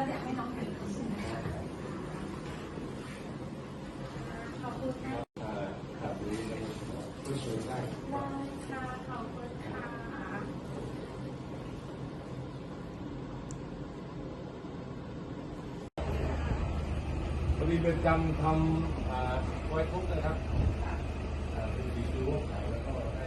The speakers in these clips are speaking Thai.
ก็อยากให้น้องค่ะครับคุณคือช่วยได้ได้ค่ะขอบคุณค่ะวันนี้เประจำทำไว้ทุกนะครับเป็นดีดูว่าขายแล้วก็ให้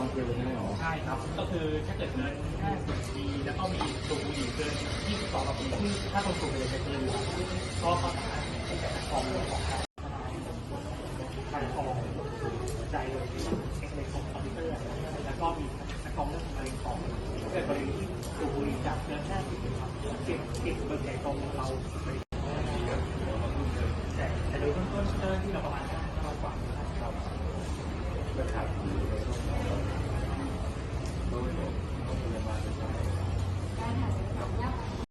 องจองคิวใช่หรอใช่ครับ ก็คือถ้าเกิดเกิน50ปีแล้วก็มีสูบบุหรี่เกิน22ปีที่ถ้าคนสูบบุหรี่จะเกินก็เขาสามารถที่จะคองเรื่องของการการคองใจโดยเอ็กเรย์ของคอมพิวเตอร์แล้วก็มีกองเรื่ององมะเร็งของเกิดมะเร็งที่สูบบุหรี่จากเกิน50ปีครับเก็บเก็บเบอร์ใหญ่ตรงเราแต่แต่โดยเบื้องต้นเจ้าหน้าที่เราประมาณ5ร้อยกว่าครับ จะ